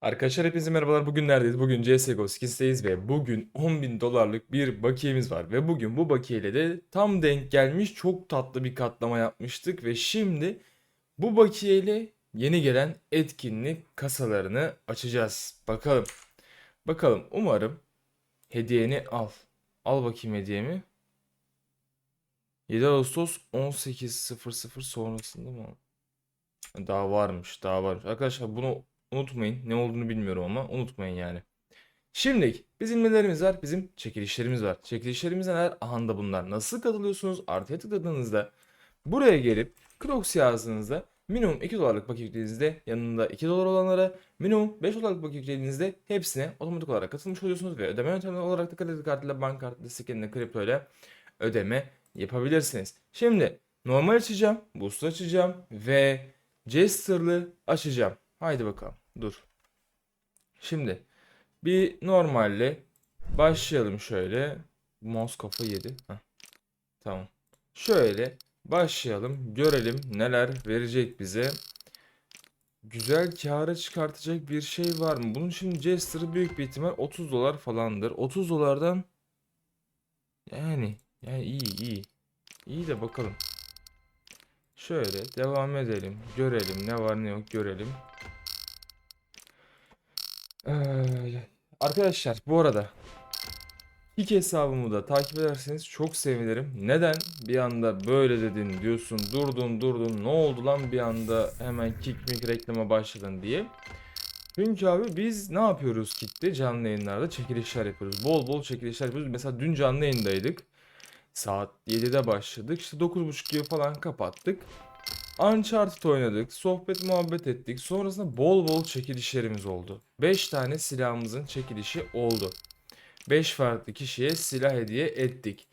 Arkadaşlar hepinize merhabalar. Bugün neredeyiz? Bugün CSGO Skins'teyiz ve bugün 10.000 dolarlık bir bakiyemiz var. Ve bugün bu bakiyeyle de tam denk gelmiş çok tatlı bir katlama yapmıştık. Ve şimdi bu bakiyeyle yeni gelen etkinlik kasalarını açacağız. Bakalım. Bakalım umarım hediyeni al. Al bakayım hediyemi. 7 Ağustos 18.00 sonrasında mı? Daha varmış, daha varmış. Arkadaşlar bunu unutmayın. Ne olduğunu bilmiyorum ama unutmayın yani. Şimdi bizim nelerimiz var? Bizim çekilişlerimiz var. Çekilişlerimiz neler? Aha da bunlar. Nasıl katılıyorsunuz? Artıya tıkladığınızda buraya gelip Crocs yazdığınızda minimum 2 dolarlık paket yüklediğinizde yanında 2 dolar olanlara minimum 5 dolarlık paket yüklediğinizde hepsine otomatik olarak katılmış oluyorsunuz ve ödeme yöntemleri olarak da kredi kartıyla, bank kartıyla, skinle, kripto ile ödeme yapabilirsiniz. Şimdi normal açacağım, boost açacağım ve Jester'lı açacağım. Haydi bakalım. Dur. Şimdi bir normalle başlayalım şöyle. Mouse kafa yedi. Heh. Tamam. Şöyle başlayalım. Görelim neler verecek bize. Güzel kâra çıkartacak bir şey var mı? Bunun şimdi Jester'ı büyük bir ihtimal 30 dolar falandır. 30 dolardan yani yani iyi iyi. İyi de bakalım. Şöyle devam edelim. Görelim ne var ne yok görelim. Ee, arkadaşlar bu arada ilk hesabımı da takip ederseniz çok sevinirim. Neden bir anda böyle dedin diyorsun durdun durdun ne oldu lan bir anda hemen kick reklama başladın diye. Çünkü abi biz ne yapıyoruz kickte canlı yayınlarda çekilişler yapıyoruz. Bol bol çekilişler yapıyoruz. Mesela dün canlı yayındaydık. Saat 7'de başladık. İşte 9.30 gibi falan kapattık. Uncharted oynadık, sohbet muhabbet ettik. Sonrasında bol bol çekilişlerimiz oldu. 5 tane silahımızın çekilişi oldu. 5 farklı kişiye silah hediye ettik.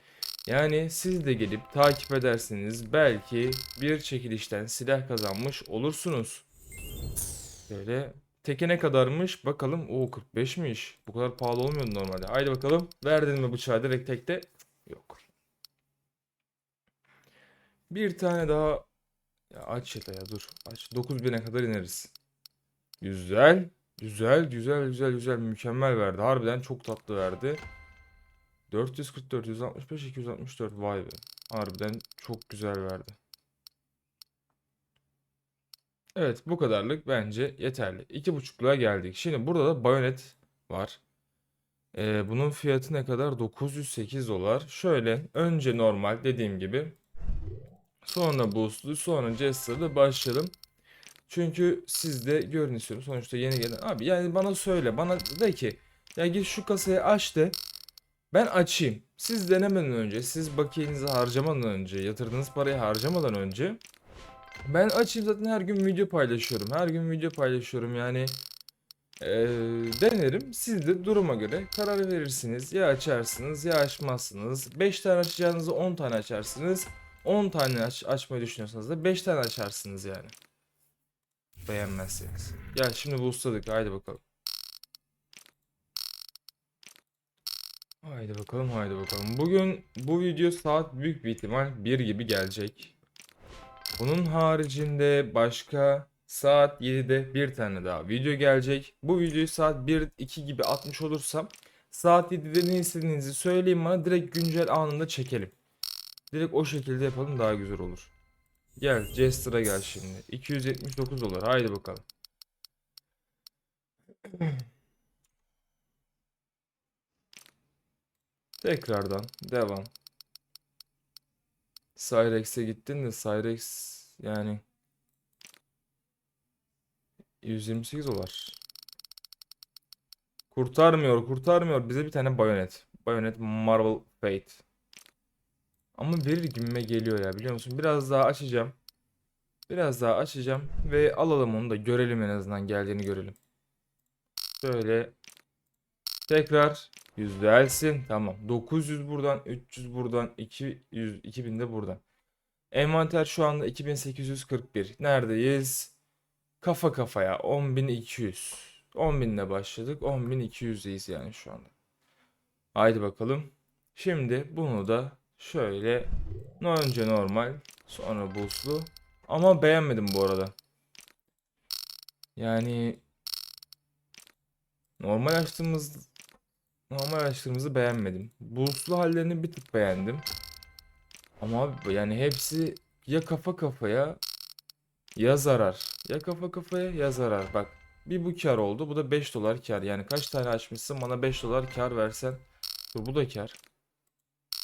Yani siz de gelip takip ederseniz belki bir çekilişten silah kazanmış olursunuz. Böyle teke ne kadarmış bakalım. O 45'miş. Bu kadar pahalı olmuyordu normalde. Haydi bakalım. Verdin mi bıçağı direkt tekte? Yok. Bir tane daha ya aç ya ya dur. Aç. 9000'e kadar ineriz. Güzel. Güzel, güzel, güzel, güzel. Mükemmel verdi. Harbiden çok tatlı verdi. 444, 165, 264. Vay be. Harbiden çok güzel verdi. Evet bu kadarlık bence yeterli. 2.5'luğa geldik. Şimdi burada da bayonet var. Ee, bunun fiyatı ne kadar? 908 dolar. Şöyle önce normal dediğim gibi Sonra boostlu, sonra jester'la başlayalım. Çünkü siz de görün istiyorum. Sonuçta yeni gelen. Abi yani bana söyle. Bana de ki ya git şu kasayı aç de ben açayım. Siz denemeden önce, siz bakiyenizi harcamadan önce, yatırdığınız parayı harcamadan önce ben açayım zaten her gün video paylaşıyorum. Her gün video paylaşıyorum yani eee, denerim. Siz de duruma göre karar verirsiniz. Ya açarsınız ya açmazsınız. 5 tane açacağınızı 10 tane açarsınız. 10 tane aç açmayı düşünüyorsanız da 5 tane açarsınız yani. Beğenmezseniz. Ya şimdi boostladık. Haydi bakalım. Haydi bakalım, haydi bakalım. Bugün bu video saat büyük bir ihtimal 1 gibi gelecek. Bunun haricinde başka saat 7'de bir tane daha video gelecek. Bu videoyu saat 1-2 gibi atmış olursam saat 7'de ne istediğinizi söyleyin bana direkt güncel anında çekelim. Direkt o şekilde yapalım daha güzel olur. Gel Jester'a gel şimdi. 279 dolar. Haydi bakalım. Tekrardan devam. Cyrex'e gittin de Cyrex yani 128 dolar. Kurtarmıyor, kurtarmıyor. Bize bir tane bayonet. Bayonet Marvel Fate. Ama verir gibime geliyor ya biliyor musun? Biraz daha açacağım. Biraz daha açacağım ve alalım onu da görelim en azından geldiğini görelim. Şöyle tekrar yüzdelsin. Tamam. 900 buradan, 300 buradan, 200 2000 de buradan. Envanter şu anda 2841. Neredeyiz? Kafa kafaya 10200. 10.000 ile başladık. 10.200'deyiz yani şu anda. Haydi bakalım. Şimdi bunu da Şöyle önce normal sonra boostlu. Ama beğenmedim bu arada. Yani Normal açtığımız normal açtığımızı beğenmedim. Boost'lu hallerini bir tık beğendim. Ama abi yani hepsi ya kafa kafaya ya zarar. Ya kafa kafaya ya zarar. Bak bir bu kar oldu. Bu da 5 dolar kar. Yani kaç tane açmışsın bana 5 dolar kar versen. Dur bu da kar.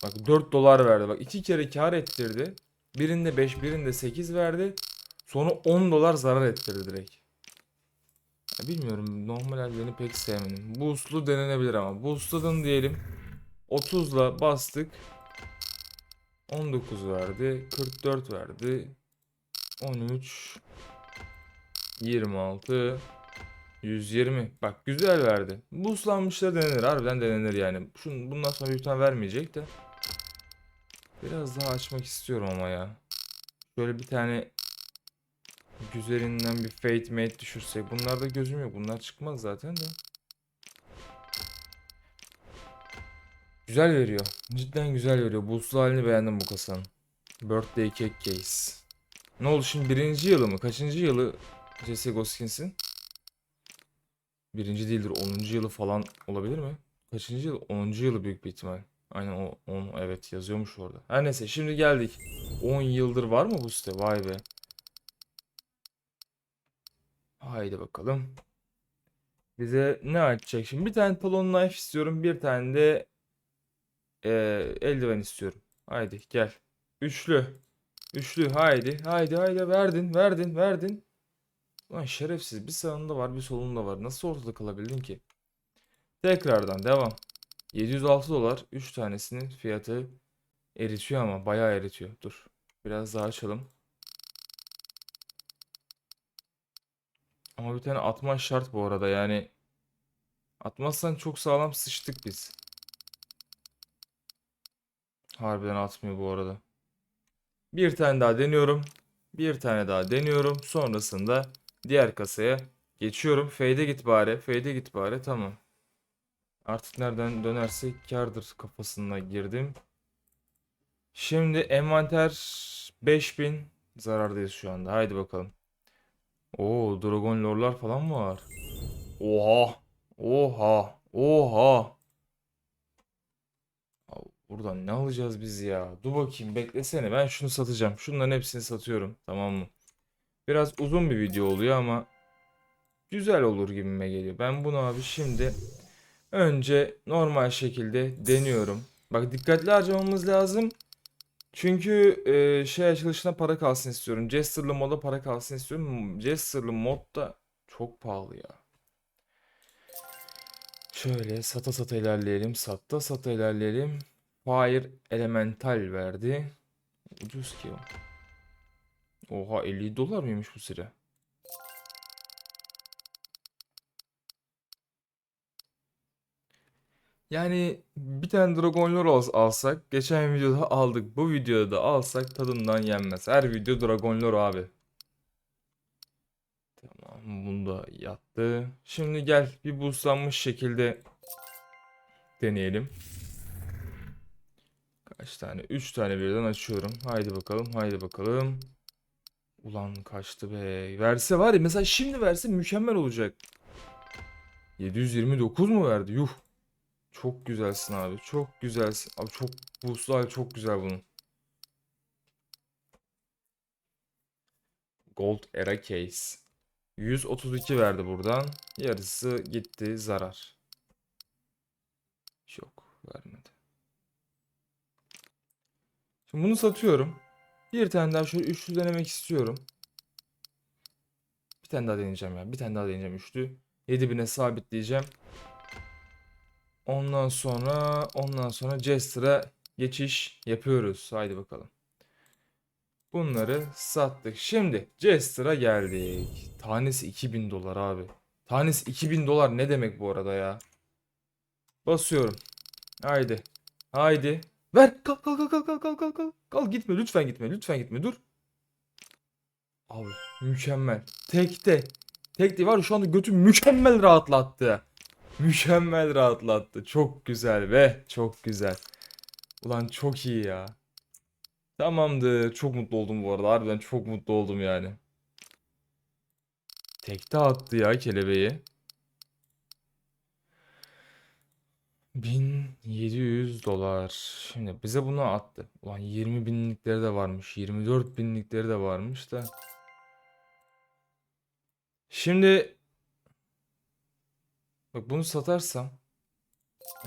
Bak 4 dolar verdi. Bak iki kere kar ettirdi. Birinde 5 birinde 8 verdi. Sonra 10 dolar zarar ettirdi direkt. Ya bilmiyorum normal hallerini pek sevmedim. Boost'lu denenebilir ama. Boostladın diyelim. 30'la bastık. 19 verdi. 44 verdi. 13 26 120 bak güzel verdi. Boostlanmışlar denenir harbiden denenir yani. Şun, bundan sonra büyük ihtimal vermeyecek de. Biraz daha açmak istiyorum ama ya. Şöyle bir tane güzelinden bir Fate Mate düşürsek. Bunlarda gözüm yok. Bunlar çıkmaz zaten de. Güzel veriyor. Cidden güzel veriyor. Boostlu halini beğendim bu kasanın. Birthday Cake Case. Ne oldu şimdi birinci yılı mı? Kaçıncı yılı CSGO Skins'in? Birinci değildir. 10. yılı falan olabilir mi? Kaçıncı yıl? 10. yılı büyük bir ihtimal. Aynen o 10 evet yazıyormuş orada. Her neyse şimdi geldik. 10 yıldır var mı bu site? Vay be. Haydi bakalım. Bize ne açacak şimdi? Bir tane talon knife istiyorum. Bir tane de eee, eldiven istiyorum. Haydi gel. Üçlü. Üçlü haydi. Haydi haydi verdin verdin verdin. Ulan şerefsiz bir sağında var bir solunda var. Nasıl ortada kalabildin ki? Tekrardan devam. 706 dolar 3 tanesinin fiyatı eritiyor ama bayağı eritiyor. Dur. Biraz daha açalım. Ama bir tane atman şart bu arada yani. Atmazsan çok sağlam sıçtık biz. Harbiden atmıyor bu arada. Bir tane daha deniyorum. Bir tane daha deniyorum. Sonrasında diğer kasaya geçiyorum. Fade'e git bari. Fade'e git bari. Tamam. Artık nereden dönersek kârdır kafasına girdim. Şimdi envanter 5000 zarardayız şu anda. Haydi bakalım. Oo, Dragon Lord'lar falan var. Oha. Oha. Oha. Buradan ne alacağız biz ya? Dur bakayım beklesene. Ben şunu satacağım. Şunların hepsini satıyorum. Tamam mı? Biraz uzun bir video oluyor ama güzel olur gibime geliyor. Ben bunu abi şimdi önce normal şekilde deniyorum. Bak dikkatli harcamamız lazım. Çünkü e, şey açılışına para kalsın istiyorum. Jester'lı moda para kalsın istiyorum. Jester'lı mod da çok pahalı ya. Şöyle sata sata ilerleyelim. Satta sata ilerleyelim. Fire Elemental verdi. Ucuz ki o. Oha 50 dolar mıymış bu sıra? Yani bir tane Dragon Lore al- alsak, geçen videoda aldık, bu videoda da alsak tadından yenmez. Her video Dragon Lore abi. Tamam, bunda yattı. Şimdi gel bir boostlanmış şekilde deneyelim. Kaç tane? 3 tane birden açıyorum. Haydi bakalım, haydi bakalım. Ulan kaçtı be. Verse var ya mesela şimdi verse mükemmel olacak. 729 mu verdi? Yuh. Çok güzelsin abi. Çok güzelsin. Abi çok boostlu hali çok güzel bunun. Gold Era Case. 132 verdi buradan. Yarısı gitti zarar. Yok vermedi. Şimdi bunu satıyorum. Bir tane daha şöyle üçlü denemek istiyorum. Bir tane daha deneyeceğim ya. Bir tane daha deneyeceğim üçlü. 7000'e sabitleyeceğim. Ondan sonra ondan sonra Jester'a geçiş yapıyoruz. Haydi bakalım. Bunları sattık. Şimdi Jester'a geldik. Tanesi 2000 dolar abi. Tanesi 2000 dolar ne demek bu arada ya? Basıyorum. Haydi. Haydi. Ver. Kalk kalk kalk kalk kalk kalk kalk. kalk. Gitme lütfen gitme. Lütfen gitme. Dur. Abi mükemmel. Tekte. Tekte var şu anda götüm mükemmel rahatlattı. Mükemmel rahatlattı. Çok güzel ve çok güzel. Ulan çok iyi ya. Tamamdır. Çok mutlu oldum bu arada. Harbiden çok mutlu oldum yani. Tekte attı ya kelebeği. 1700 dolar. Şimdi bize bunu attı. Ulan 20 binlikleri de varmış. 24 binlikleri de varmış da. Şimdi bak bunu satarsam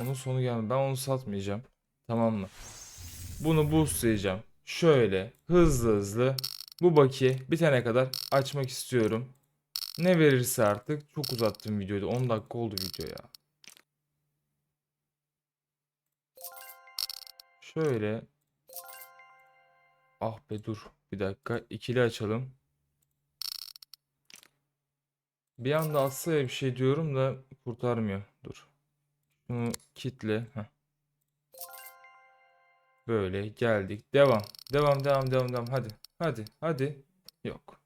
onun sonu gelmez. Ben onu satmayacağım. Tamam mı? Bunu boostlayacağım. Şöyle hızlı hızlı bu bakiye bitene kadar açmak istiyorum. Ne verirse artık. Çok uzattım videoyu. 10 dakika oldu video ya. Şöyle. Ah be dur. Bir dakika. İkili açalım. Bir anda atsa bir şey diyorum da kurtarmıyor. Dur. Şunu kitle. Heh. Böyle geldik. Devam. Devam devam devam devam. Hadi. Hadi. Hadi. Yok.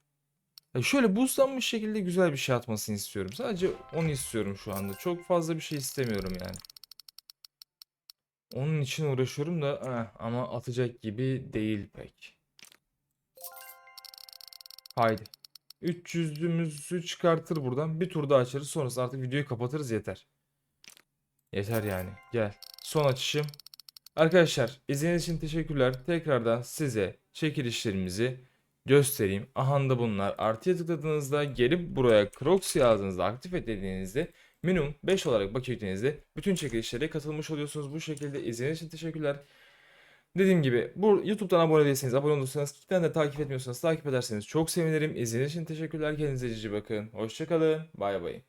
Ya şöyle boostlanmış şekilde güzel bir şey atmasını istiyorum. Sadece onu istiyorum şu anda. Çok fazla bir şey istemiyorum yani. Onun için uğraşıyorum da eh, ama atacak gibi değil pek. Haydi. 300'ümüzü çıkartır buradan. Bir tur daha açarız. Sonrası artık videoyu kapatırız yeter. Yeter yani. Gel. Son açışım. Arkadaşlar izlediğiniz için teşekkürler. Tekrardan size çekilişlerimizi göstereyim. Aha da bunlar. Artıya tıkladığınızda gelip buraya Crocs yazdığınızda aktif eklediğinizde minimum 5 olarak bakiye yüklediğinizde bütün çekilişlere katılmış oluyorsunuz. Bu şekilde izlediğiniz için teşekkürler. Dediğim gibi bu YouTube'dan abone değilseniz abone olursanız kitlen de takip etmiyorsanız takip ederseniz çok sevinirim. İzlediğiniz için teşekkürler. Kendinize cici bakın. Hoşçakalın. Bay bay.